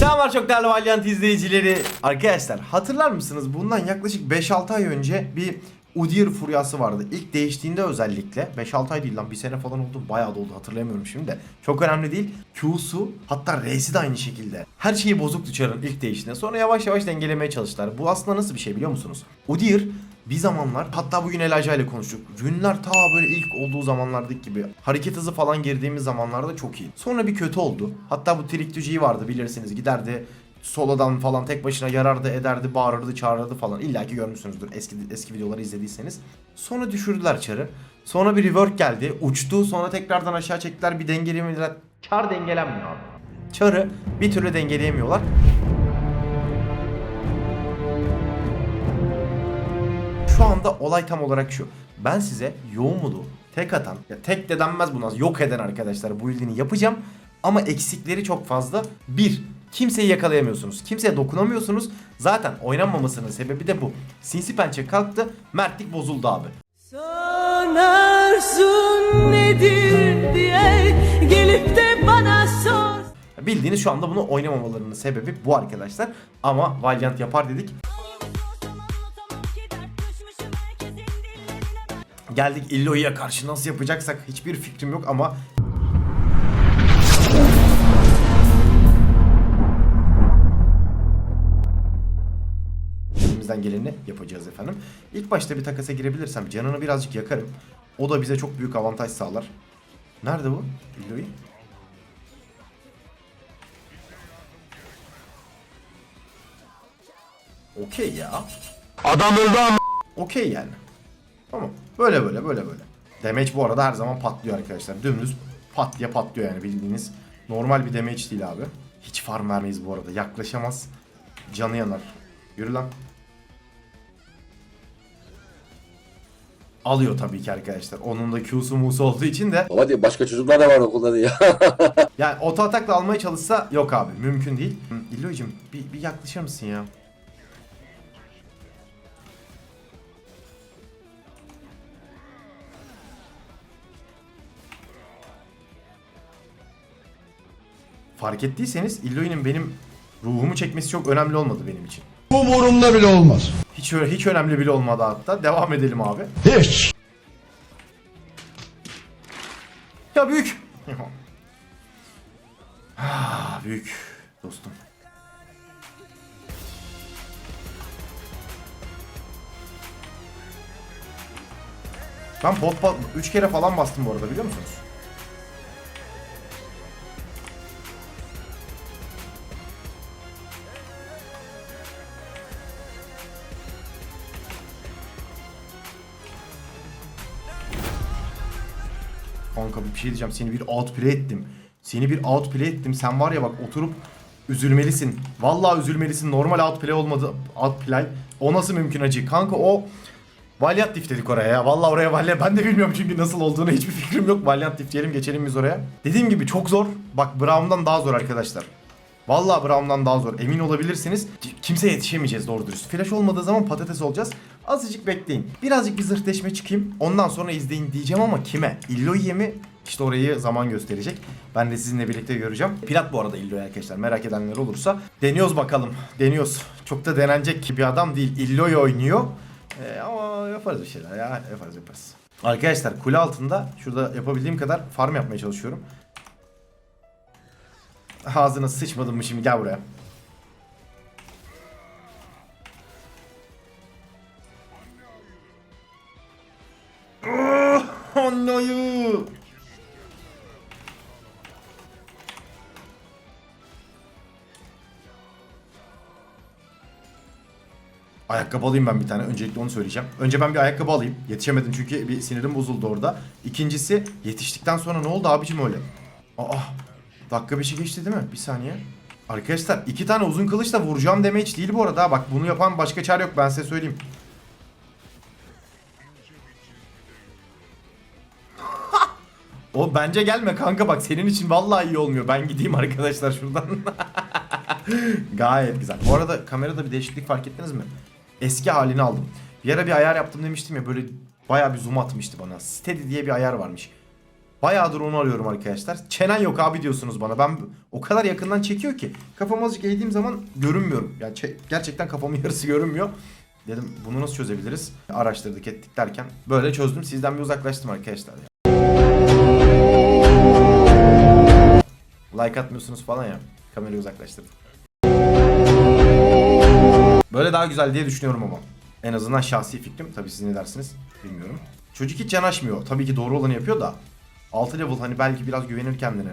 Selamlar çok değerli Valiant izleyicileri. Arkadaşlar hatırlar mısınız bundan yaklaşık 5-6 ay önce bir Udyr furyası vardı. İlk değiştiğinde özellikle 5-6 ay değil lan bir sene falan oldu. Bayağı da oldu hatırlamıyorum şimdi de. Çok önemli değil. Q'su hatta R'si de aynı şekilde. Her şeyi bozuktu Char'ın ilk değiştiğinde. Sonra yavaş yavaş dengelemeye çalıştılar. Bu aslında nasıl bir şey biliyor musunuz? Udyr bir zamanlar hatta bugün Elijah ile konuştuk. Rünler ta böyle ilk olduğu zamanlardaki gibi hareket hızı falan girdiğimiz zamanlarda çok iyi. Sonra bir kötü oldu. Hatta bu Trick vardı bilirsiniz giderdi solodan falan tek başına yarardı ederdi bağırırdı çağırırdı falan İlla ki görmüşsünüzdür eski eski videoları izlediyseniz. Sonra düşürdüler çarı. Sonra bir rework geldi uçtu sonra tekrardan aşağı çektiler bir dengeleyemediler. Çar dengelenmiyor abi. Çarı bir türlü dengeleyemiyorlar. Şu anda olay tam olarak şu. Ben size yoğun modu tek atan, ya tek de denmez buna yok eden arkadaşlar bu ilgini yapacağım. Ama eksikleri çok fazla. Bir, kimseyi yakalayamıyorsunuz. Kimseye dokunamıyorsunuz. Zaten oynanmamasının sebebi de bu. Sinsi pençe kalktı, mertlik bozuldu abi. Son arzun nedir diye gelip de bana sor. Bildiğiniz şu anda bunu oynamamalarının sebebi bu arkadaşlar. Ama Valiant yapar dedik. Geldik Illo'ya karşı nasıl yapacaksak hiçbir fikrim yok ama elimizden geleni yapacağız efendim. İlk başta bir takasa girebilirsem canını birazcık yakarım. O da bize çok büyük avantaj sağlar. Nerede bu? Illo'yu? Okey ya. Adam öldü ama. Okey yani. Tamam. Böyle böyle böyle böyle. Damage bu arada her zaman patlıyor arkadaşlar. Dümdüz pat diye patlıyor yani bildiğiniz. Normal bir damage değil abi. Hiç farm vermeyiz bu arada. Yaklaşamaz. Canı yanar. Yürü lan. Alıyor tabii ki arkadaşlar. Onun da Q'su musu olduğu için de Baba diye başka çocuklar da var okulda diye. yani oto atakla almaya çalışsa yok abi. Mümkün değil. Hı, İlloy'cum bir, bir yaklaşır mısın ya? Fark ettiyseniz Illoy'nin benim ruhumu çekmesi çok önemli olmadı benim için. Umurumda bile olmaz. Hiç hiç önemli bile olmadı hatta. Devam edelim abi. Hiç. Ya büyük. Ah, büyük dostum. Ben pot 3 kere falan bastım bu arada biliyor musunuz? Şey diyeceğim. Seni bir outplay ettim. Seni bir outplay ettim. Sen var ya bak oturup üzülmelisin. Vallahi üzülmelisin. Normal outplay olmadı. Outplay. O nasıl mümkün acı? Kanka o Valiant Diff dedik oraya ya. Vallahi oraya Valiant. Ben de bilmiyorum çünkü nasıl olduğunu hiçbir fikrim yok. Valiant Diff diyelim geçelim biz oraya. Dediğim gibi çok zor. Bak Braum'dan daha zor arkadaşlar. Vallahi Braum'dan daha zor. Emin olabilirsiniz. Kimseye yetişemeyeceğiz doğru dürüst. Flash olmadığı zaman patates olacağız. Azıcık bekleyin. Birazcık bir zırhleşme çıkayım. Ondan sonra izleyin diyeceğim ama kime? Illoy'e mi? İşte orayı zaman gösterecek. Ben de sizinle birlikte göreceğim. Plat bu arada Illoy arkadaşlar. Merak edenler olursa. Deniyoruz bakalım. Deniyoruz. Çok da denenecek ki bir adam değil. Illoy oynuyor. Ee, ama yaparız bir şeyler ya. Yaparız yaparız. Arkadaşlar kule altında şurada yapabildiğim kadar farm yapmaya çalışıyorum. Ağzına sıçmadım mı şimdi gel buraya. Anlayı. Ayakkabı alayım ben bir tane. Öncelikle onu söyleyeceğim. Önce ben bir ayakkabı alayım. Yetişemedim çünkü bir sinirim bozuldu orada. İkincisi yetiştikten sonra ne oldu abicim öyle? Aa dakika şey geçti değil mi? Bir saniye. Arkadaşlar iki tane uzun kılıçla vuracağım deme hiç değil bu arada. Bak bunu yapan başka çare yok ben size söyleyeyim. Bence gelme kanka bak senin için vallahi iyi olmuyor. Ben gideyim arkadaşlar şuradan. Gayet güzel. Bu arada kamerada bir değişiklik fark ettiniz mi? Eski halini aldım. Bir ara bir ayar yaptım demiştim ya böyle baya bir zoom atmıştı bana. Steady diye bir ayar varmış. Bayağıdır onu arıyorum arkadaşlar. Çenen yok abi diyorsunuz bana. Ben o kadar yakından çekiyor ki. Kafamı azıcık eğdiğim zaman görünmüyorum. Yani çe- gerçekten kafamın yarısı görünmüyor. Dedim bunu nasıl çözebiliriz? Araştırdık ettik derken böyle çözdüm. Sizden bir uzaklaştım arkadaşlar ya. Like atmıyorsunuz falan ya. Kamerayı uzaklaştırdım. Böyle daha güzel diye düşünüyorum ama. En azından şahsi fikrim. Tabii siz ne dersiniz bilmiyorum. Çocuk hiç yanaşmıyor. Tabii ki doğru olanı yapıyor da. 6 level hani belki biraz güvenir kendine.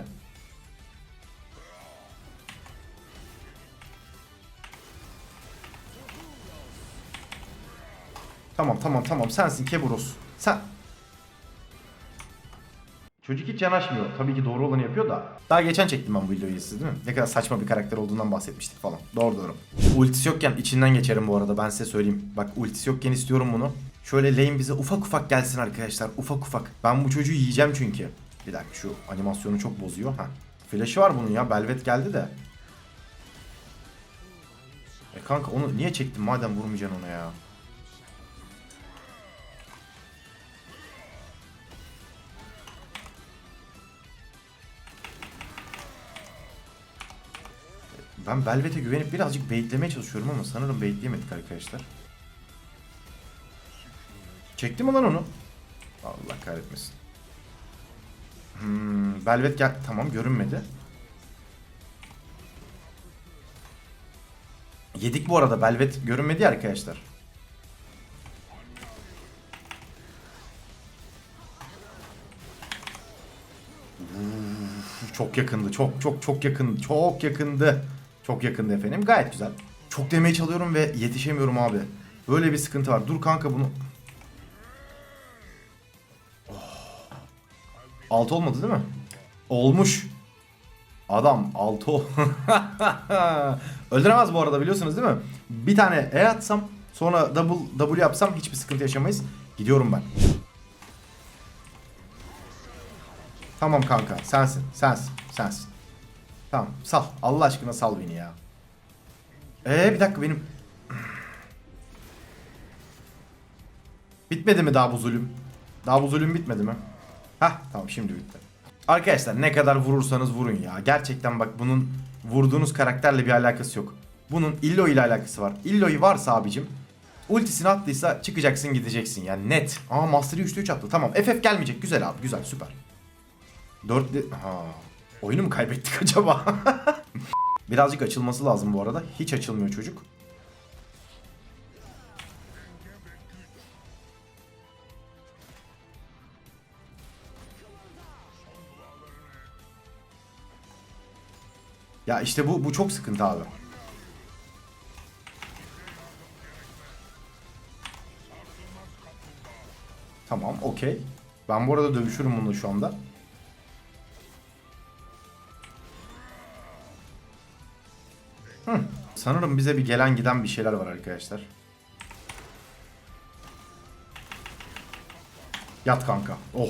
Tamam tamam tamam sensin Keburos. Sen... Çocuk hiç yanaşmıyor. Tabii ki doğru olanı yapıyor da. Daha geçen çektim ben bu videoyu siz değil mi? Ne kadar saçma bir karakter olduğundan bahsetmiştik falan. Doğru doğru. Ultisi yokken içinden geçerim bu arada ben size söyleyeyim. Bak ultisi yokken istiyorum bunu. Şöyle lane bize ufak ufak gelsin arkadaşlar. Ufak ufak. Ben bu çocuğu yiyeceğim çünkü. Bir dakika şu animasyonu çok bozuyor. Ha. Flash'ı var bunun ya. Belvet geldi de. E kanka onu niye çektin madem vurmayacaksın ona ya. Ben Belvet'e güvenip birazcık baitlemeye çalışıyorum ama sanırım baitleyemedik arkadaşlar. Çekti mi lan onu? Allah kahretmesin. Hmm, Belvet gel tamam görünmedi. Yedik bu arada Belvet görünmedi ya arkadaşlar. Uf, Çok yakındı. Çok çok çok yakın. Çok yakındı. Çok yakındı efendim. Gayet güzel. Çok demeye çalıyorum ve yetişemiyorum abi. Böyle bir sıkıntı var. Dur kanka bunu. Oh. Altı olmadı değil mi? Olmuş. Adam altı Öldüremez bu arada biliyorsunuz değil mi? Bir tane E atsam sonra double W yapsam hiçbir sıkıntı yaşamayız. Gidiyorum ben. Tamam kanka sensin sensin sensin. Tamam sal Allah aşkına sal beni ya. Ee bir dakika benim. Bitmedi mi daha bu zulüm? Daha bu zulüm bitmedi mi? Hah tamam şimdi bitti. Arkadaşlar ne kadar vurursanız vurun ya. Gerçekten bak bunun vurduğunuz karakterle bir alakası yok. Bunun Illo ile alakası var. Illo'yu varsa abicim ultisini attıysa çıkacaksın gideceksin yani net. Aa Master'ı 3'te 3 attı. Tamam FF gelmeyecek. Güzel abi güzel süper. 4 ha. Oyunu mu kaybettik acaba? Birazcık açılması lazım bu arada. Hiç açılmıyor çocuk. Ya işte bu bu çok sıkıntı abi. Tamam, okey. Ben bu arada dövüşürüm bunu şu anda. Sanırım bize bir gelen giden bir şeyler var arkadaşlar. Yat kanka. Oh.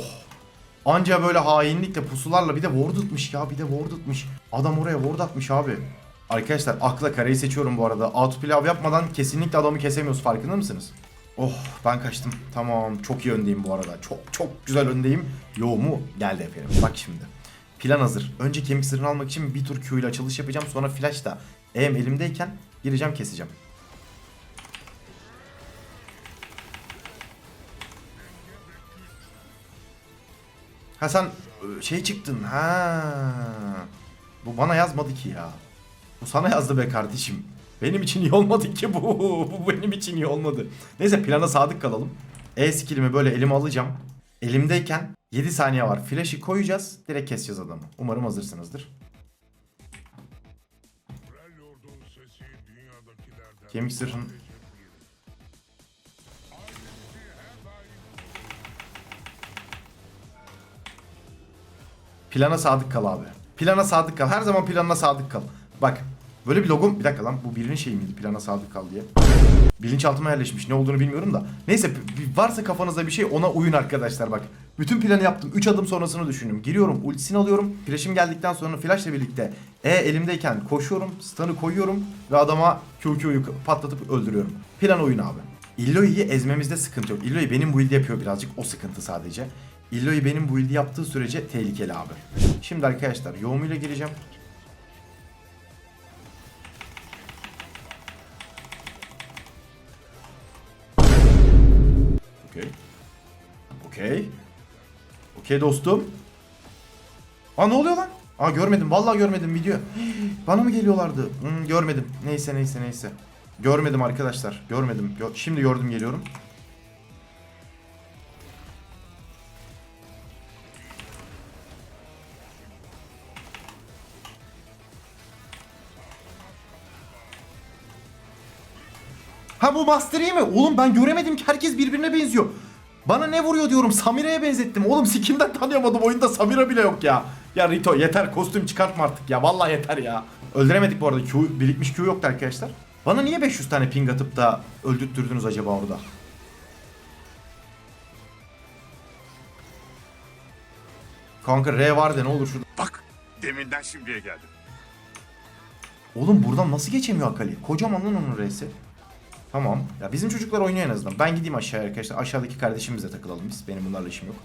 Anca böyle hainlikle pusularla bir de ward atmış ya bir de ward atmış. Adam oraya ward atmış abi. Arkadaşlar akla kareyi seçiyorum bu arada. Autopilav yapmadan kesinlikle adamı kesemiyoruz farkında mısınız? Oh ben kaçtım. Tamam çok iyi öndeyim bu arada. Çok çok güzel öndeyim. Yo mu? Geldi efendim. Bak şimdi. Plan hazır. Önce kemik sırrını almak için bir tur Q ile açılış yapacağım. Sonra flash da EM elimdeyken gireceğim keseceğim. Ha sen e, şey çıktın ha. Bu bana yazmadı ki ya. Bu sana yazdı be kardeşim. Benim için iyi olmadı ki bu. Bu benim için iyi olmadı. Neyse plana sadık kalalım. E skillimi böyle elime alacağım. Elimdeyken 7 saniye var. Flash'ı koyacağız. Direkt keseceğiz adamı. Umarım hazırsınızdır. Kemik sırrın Plana sadık kal abi. Plana sadık kal. Her zaman planına sadık kal. Bak böyle bir logom... Bir dakika lan bu birinin şeyi miydi plana sadık kal diye. Bilinçaltıma yerleşmiş. Ne olduğunu bilmiyorum da. Neyse varsa kafanızda bir şey ona uyun arkadaşlar bak. Bütün planı yaptım. 3 adım sonrasını düşündüm. Giriyorum, ultisini alıyorum. Flash'im geldikten sonra flash'la birlikte E elimdeyken koşuyorum, stun'ı koyuyorum ve adama QQ'yu patlatıp öldürüyorum. Plan oyun abi. Illoy'yi ezmemizde sıkıntı yok. Illoy benim build yapıyor birazcık. O sıkıntı sadece. Illo'yu benim build'i yaptığı sürece tehlikeli abi. Şimdi arkadaşlar yoğumuyla gireceğim. Okey. Okey. Okey dostum. Aa ne oluyor lan? Aa görmedim. Vallahi görmedim video. Bana mı geliyorlardı? Hmm, görmedim. Neyse neyse neyse. Görmedim arkadaşlar. Görmedim. Gö- Şimdi gördüm geliyorum. Ha bu Master mi? Oğlum ben göremedim ki herkes birbirine benziyor. Bana ne vuruyor diyorum Samira'ya benzettim. Oğlum sikimden tanıyamadım oyunda Samira bile yok ya. Ya Rito yeter kostüm çıkartma artık ya. Vallahi yeter ya. Öldüremedik bu arada. Q, birikmiş Q yoktu arkadaşlar. Bana niye 500 tane ping atıp da öldürttürdünüz acaba orada? Kanka R var de ne olur şurada. Bak deminden şimdiye geldim. Oğlum buradan nasıl geçemiyor Akali? Kocaman lan onun R'si. Tamam. Ya bizim çocuklar oynuyor en azından. Ben gideyim aşağıya arkadaşlar. Aşağıdaki kardeşimizle takılalım biz. Benim bunlarla işim yok.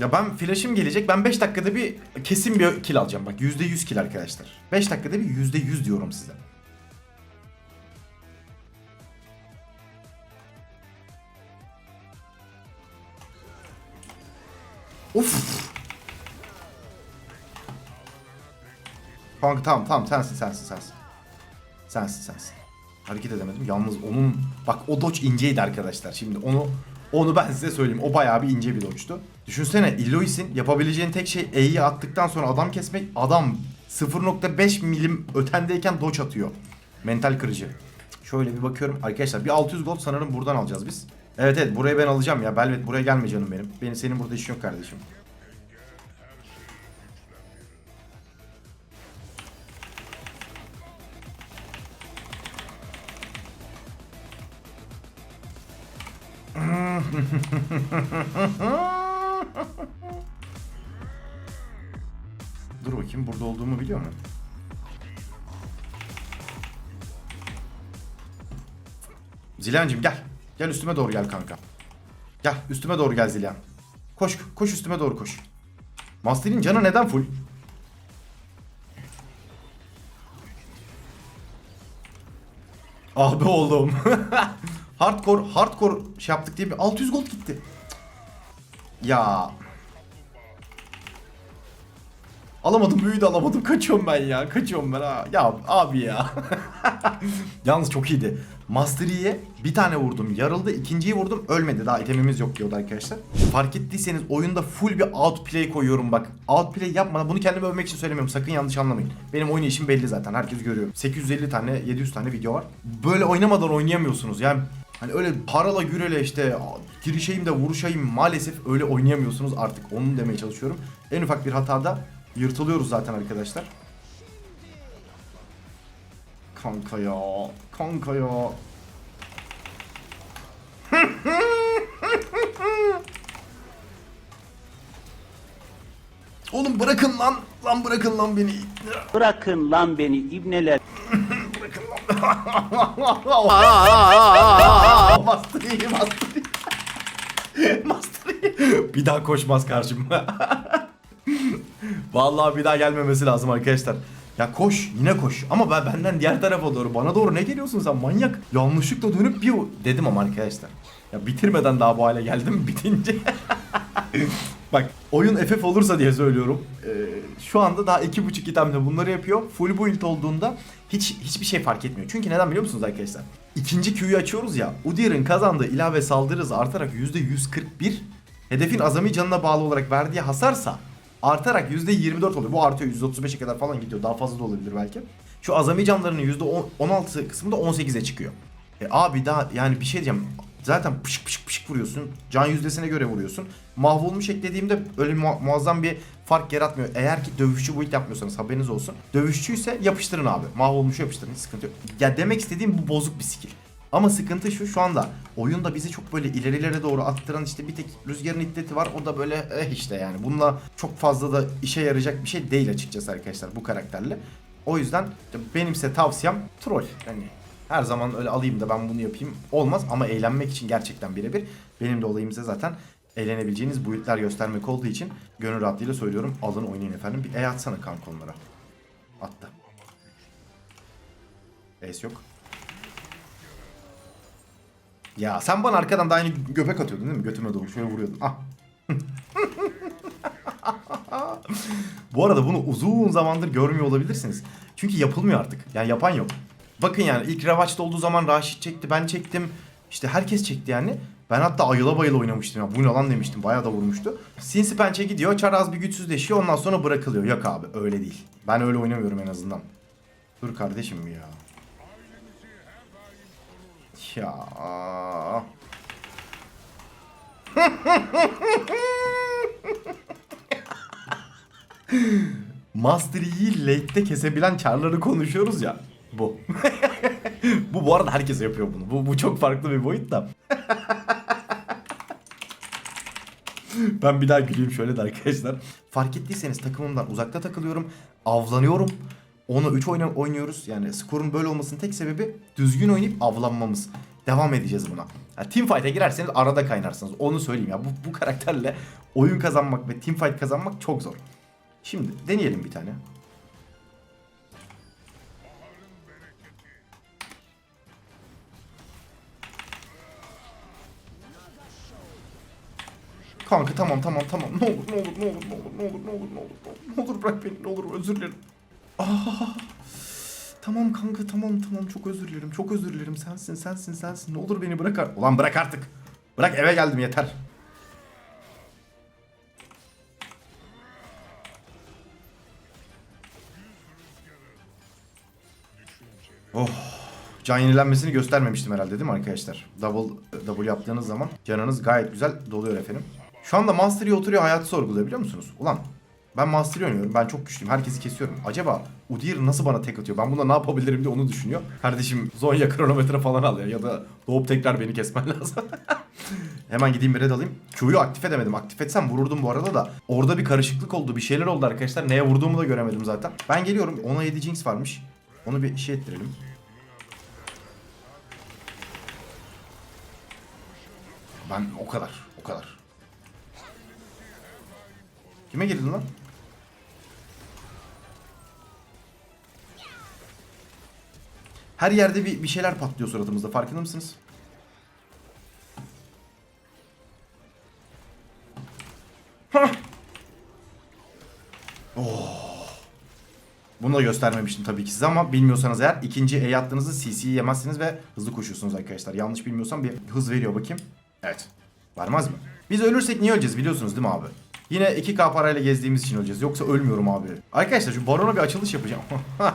Ya ben flash'ım gelecek. Ben 5 dakikada bir kesin bir kill alacağım. Bak %100 kill arkadaşlar. 5 dakikada bir %100 diyorum size. Of. Kanka tamam tamam sensin sensin sensin. Sensin sensin. Hareket edemedim. Yalnız onun bak o dodge inceydi arkadaşlar. Şimdi onu onu ben size söyleyeyim. O bayağı bir ince bir dodge'tu. Düşünsene Illois'in yapabileceğin tek şey E'yi attıktan sonra adam kesmek. Adam 0.5 milim ötendeyken dodge atıyor. Mental kırıcı. Şöyle bir bakıyorum. Arkadaşlar bir 600 gold sanırım buradan alacağız biz. Evet evet buraya ben alacağım ya. Belvet buraya gelme canım benim. Benim senin burada işin yok kardeşim. Dur bakayım burada olduğumu biliyor mu? Zilancım gel. Gel üstüme doğru gel kanka. Gel üstüme doğru gel Zilan. Koş koş üstüme doğru koş. Master'in canı neden full? Abi oğlum. hardcore hardcore şey yaptık diye bir 600 gold gitti. Ya. Alamadım büyüğü de alamadım. Kaçıyorum ben ya. Kaçıyorum ben ha. Ya abi ya. Yalnız çok iyiydi. Master Yi'ye bir tane vurdum. Yarıldı. ikinciyi vurdum. Ölmedi. Daha itemimiz yok diyordu arkadaşlar. Fark ettiyseniz oyunda full bir outplay koyuyorum bak. Outplay yapmadan bunu kendime övmek için söylemiyorum. Sakın yanlış anlamayın. Benim oynayışım belli zaten. Herkes görüyor. 850 tane 700 tane video var. Böyle oynamadan oynayamıyorsunuz. Yani Hani öyle parala gürele işte girişeyim de vuruşayım maalesef öyle oynayamıyorsunuz artık onu demeye çalışıyorum. En ufak bir hatada yırtılıyoruz zaten arkadaşlar. Kanka ya, kanka ya. Oğlum bırakın lan, lan bırakın lan beni. Bırakın lan beni ibneler. Master iyi, Master iyi. Master iyi. Bir daha koşmaz karşıma. Vallahi bir daha gelmemesi lazım arkadaşlar. Ya koş yine koş ama ben benden diğer tarafa doğru bana doğru ne geliyorsun sen manyak yanlışlıkla dönüp bir dedim ama arkadaşlar ya bitirmeden daha bu hale geldim bitince bak oyun FF olursa diye söylüyorum Ee, şu anda daha iki buçuk itemle bunları yapıyor full build olduğunda hiç hiçbir şey fark etmiyor çünkü neden biliyor musunuz arkadaşlar İkinci Q'yu açıyoruz ya Udyr'ın kazandığı ilave saldırı hızı artarak %141 hedefin azami canına bağlı olarak verdiği hasarsa artarak %24 oluyor. Bu artıyor %35'e kadar falan gidiyor. Daha fazla da olabilir belki. Şu azami canlarının %16 kısmında 18'e çıkıyor. E abi daha yani bir şey diyeceğim. Zaten pışık pışık pışık vuruyorsun. Can yüzdesine göre vuruyorsun. Mahvolmuş eklediğimde öyle mu- muazzam bir fark yaratmıyor. Eğer ki dövüşçü build yapmıyorsanız haberiniz olsun. Dövüşçüyse yapıştırın abi. Mahvolmuş yapıştırın. Hiç sıkıntı yok. Ya demek istediğim bu bozuk bir skill. Ama sıkıntı şu şu anda oyunda bizi çok böyle ilerilere doğru attıran işte bir tek rüzgarın iddeti var. O da böyle eh işte yani. Bununla çok fazla da işe yarayacak bir şey değil açıkçası arkadaşlar bu karakterle. O yüzden benimse tavsiyem troll. Hani her zaman öyle alayım da ben bunu yapayım olmaz ama eğlenmek için gerçekten birebir. Benim de olayımıza zaten eğlenebileceğiniz build'ler göstermek olduğu için gönül rahatlığıyla söylüyorum. Alın oynayın efendim. Bir E atsana kanka onlara. Attı. Es yok. Ya sen bana arkadan da aynı göbek atıyordun değil mi? Götüme doğru şöyle vuruyordun. Ah. Bu arada bunu uzun zamandır görmüyor olabilirsiniz. Çünkü yapılmıyor artık. Yani yapan yok. Bakın yani ilk Ravaç'ta olduğu zaman Raşit çekti, ben çektim. İşte herkes çekti yani. Ben hatta ayıla bayıla oynamıştım ya. Bu ne lan demiştim. Bayağı da vurmuştu. Sinsi pençe gidiyor. Çaraz bir güçsüzleşiyor. Ondan sonra bırakılıyor. Yok abi öyle değil. Ben öyle oynamıyorum en azından. Dur kardeşim ya. Ya. Master Yi'yi late'de kesebilen çarları konuşuyoruz ya. Bu. bu bu arada herkes yapıyor bunu. Bu, bu çok farklı bir boyut da. ben bir daha güleyim şöyle de arkadaşlar. Fark ettiyseniz takımımdan uzakta takılıyorum. Avlanıyorum. Onu 3 oyna oynuyoruz. Yani skorun böyle olmasının tek sebebi düzgün oynayıp avlanmamız. Devam edeceğiz buna. Ya, team fight'e girerseniz arada kaynarsınız. Onu söyleyeyim ya. Bu, bu karakterle oyun kazanmak ve team fight kazanmak çok zor. Şimdi deneyelim bir tane. Kanka tamam tamam tamam. Ne olur ne olur ne olur ne olur ne olur ne olur ne olur ne olur. Ne olur bırak beni ne olur özür dilerim. Ah. Tamam kanka tamam tamam çok özür dilerim çok özür dilerim sensin sensin sensin ne olur beni bırak ar- Ulan bırak artık. Bırak eve geldim yeter. Oh. Can yenilenmesini göstermemiştim herhalde değil mi arkadaşlar? Double double yaptığınız zaman canınız gayet güzel doluyor efendim. Şu anda Mastery'e oturuyor hayatı sorguluyor biliyor musunuz? Ulan ben Mastery oynuyorum. Ben çok güçlüyüm. Herkesi kesiyorum. Acaba Udyr nasıl bana tek atıyor? Ben bunda ne yapabilirim diye onu düşünüyor. Kardeşim Zonya kronometre falan al ya. Ya da doğup tekrar beni kesmen lazım. Hemen gideyim bir red alayım. Q'yu aktif edemedim. Aktif etsem vururdum bu arada da. Orada bir karışıklık oldu. Bir şeyler oldu arkadaşlar. Neye vurduğumu da göremedim zaten. Ben geliyorum. Ona 7 Jinx varmış. Onu bir şey ettirelim. Ben o kadar. O kadar. Kime girdin lan? Her yerde bir, bir şeyler patlıyor suratımızda. Farkında mısınız? Hah. Oh. Bunu da göstermemiştim tabii ki size ama bilmiyorsanız eğer ikinci E attığınızda CC'yi yemezsiniz ve hızlı koşuyorsunuz arkadaşlar. Yanlış bilmiyorsam bir hız veriyor bakayım. Evet. Varmaz mı? Biz ölürsek niye öleceğiz biliyorsunuz değil mi abi? Yine 2K parayla gezdiğimiz için öleceğiz. Yoksa ölmüyorum abi. Arkadaşlar şu barona bir açılış yapacağım.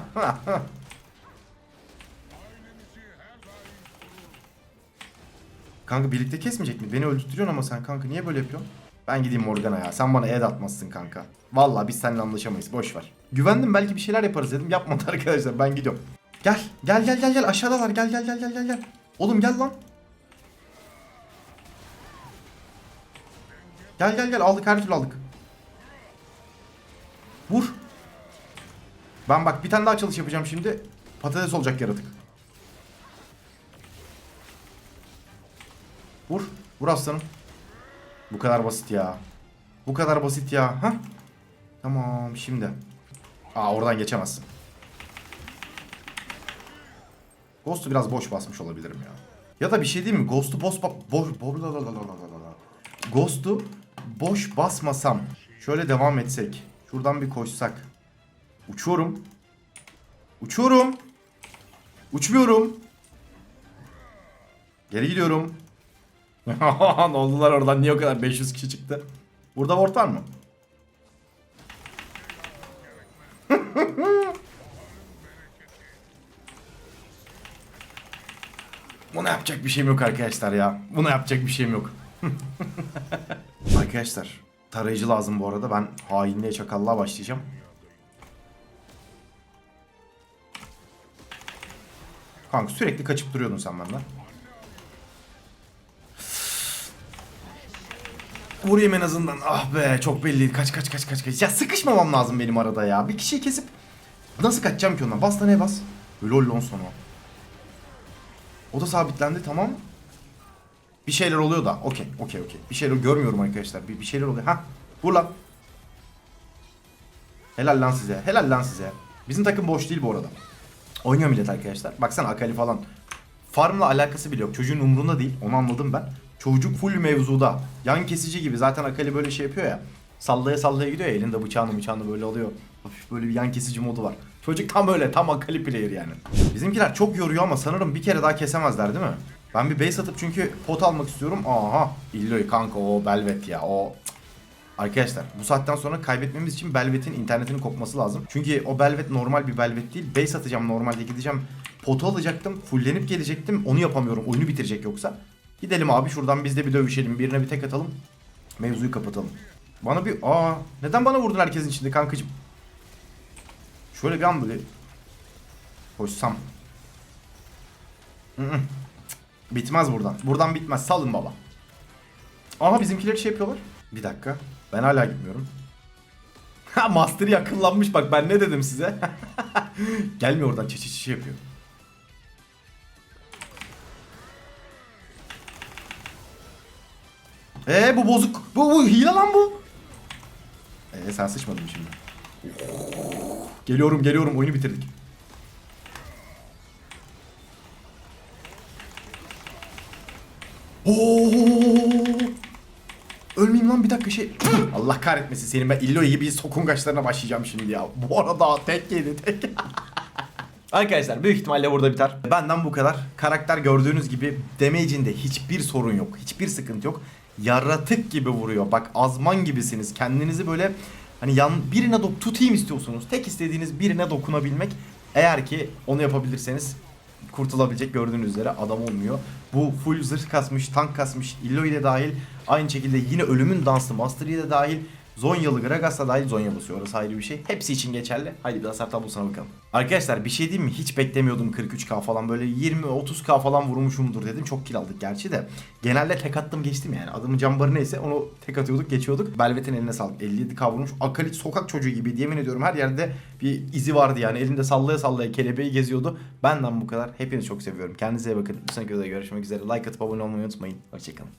kanka birlikte kesmeyecek mi? Beni öldürtüyorsun ama sen kanka niye böyle yapıyorsun? Ben gideyim Morgana ya. Sen bana ed atmazsın kanka. Vallahi biz seninle anlaşamayız. Boş ver. Güvendim belki bir şeyler yaparız dedim. Yapmadı arkadaşlar. Ben gidiyorum. Gel. Gel gel gel gel. Aşağıdalar. Gel gel gel gel gel. Oğlum gel lan. Gel gel gel aldık her türlü aldık. Vur. Ben bak bir tane daha açılış yapacağım şimdi. Patates olacak yaratık. Vur. Vur aslanım. Bu kadar basit ya. Bu kadar basit ya. Ha? Tamam şimdi. Aa oradan geçemezsin. Ghost'u biraz boş basmış olabilirim ya. Ya da bir şey değil mi? Ghost'u boş boş bo- la la la la la la la. Ghost'u boş basmasam. Şöyle devam etsek. Şuradan bir koşsak. Uçuyorum. Uçuyorum. Uçmuyorum. Geri gidiyorum. ne oldular oradan? Niye o kadar 500 kişi çıktı? Burada ward mı? Buna yapacak bir şeyim yok arkadaşlar ya. Buna yapacak bir şeyim yok. arkadaşlar tarayıcı lazım bu arada. Ben hainliğe çakallığa başlayacağım. Kanka sürekli kaçıp duruyordun sen benden. Vurayım en azından. Ah be çok belli. Kaç kaç kaç kaç kaç. Ya sıkışmamam lazım benim arada ya. Bir kişiyi kesip nasıl kaçacağım ki ondan? Bas da ne bas? Lol lan sonra. O da sabitlendi tamam. Bir şeyler oluyor da. Okey, okey, okey. Bir şeyler görmüyorum arkadaşlar. Bir, bir şeyler oluyor. Ha, vur lan. Helal lan size. Helal lan size. Bizim takım boş değil bu arada. Oynuyor millet arkadaşlar. Baksana Akali falan. Farmla alakası bile yok. Çocuğun umrunda değil. Onu anladım ben. Çocuk full mevzuda. Yan kesici gibi. Zaten Akali böyle şey yapıyor ya. Sallaya sallaya gidiyor ya. Elinde bıçağını bıçağını böyle alıyor. Hafif böyle bir yan kesici modu var. Çocuk tam öyle. Tam Akali player yani. Bizimkiler çok yoruyor ama sanırım bir kere daha kesemezler değil mi? Ben bir base atıp çünkü pot almak istiyorum. Aha. Illoy kanka o Belvet ya. O Arkadaşlar bu saatten sonra kaybetmemiz için Belvet'in internetinin kopması lazım. Çünkü o Belvet normal bir Belvet değil. Base atacağım normalde gideceğim. Potu alacaktım. Fullenip gelecektim. Onu yapamıyorum. Oyunu bitirecek yoksa. Gidelim abi şuradan biz de bir dövüşelim. Birine bir tek atalım. Mevzuyu kapatalım. Bana bir... Aa neden bana vurdun herkesin içinde kankacım? Şöyle bir an böyle... Koşsam. Hı hı. Bitmez buradan. Buradan bitmez. Salın baba. Aha bizimkiler şey yapıyorlar. Bir dakika. Ben hala gitmiyorum. Ha Master yakınlanmış bak ben ne dedim size. Gelmiyor oradan çeçe çeçe yapıyor. Ee bu bozuk. Bu, bu hile lan bu. Ee sen sıçmadın şimdi? Geliyorum geliyorum oyunu bitirdik. Oo! Ölmeyeyim lan bir dakika şey. Allah kahretmesin senin ben illo gibi sokungaçlarına başlayacağım şimdi ya. Bu arada tek yedi tek. Arkadaşlar büyük ihtimalle burada biter. Benden bu kadar. Karakter gördüğünüz gibi damage'inde hiçbir sorun yok. Hiçbir sıkıntı yok. Yaratık gibi vuruyor. Bak azman gibisiniz. Kendinizi böyle hani yan birine dok tutayım istiyorsunuz. Tek istediğiniz birine dokunabilmek. Eğer ki onu yapabilirseniz kurtulabilecek gördüğünüz üzere adam olmuyor. Bu full zırh kasmış, tank kasmış, Illo ile dahil aynı şekilde yine ölümün dansı Master ile dahil Zonyalı Gragas da dahil Zonya basıyor orası ayrı bir şey. Hepsi için geçerli. Haydi bir hasar tablosuna bakalım. Arkadaşlar bir şey diyeyim mi? Hiç beklemiyordum 43k falan böyle 20-30k falan vurmuşumdur dedim. Çok kill aldık gerçi de. Genelde tek attım geçtim yani. Adamın cambarı neyse onu tek atıyorduk geçiyorduk. Belvet'in eline sağlık. 57k vurmuş. Akali sokak çocuğu gibi yemin ediyorum her yerde bir izi vardı yani. Elinde sallaya sallaya kelebeği geziyordu. Benden bu kadar. Hepinizi çok seviyorum. Kendinize iyi bakın. Bir sonraki videoda görüşmek üzere. Like atıp abone olmayı unutmayın. Hoşçakalın.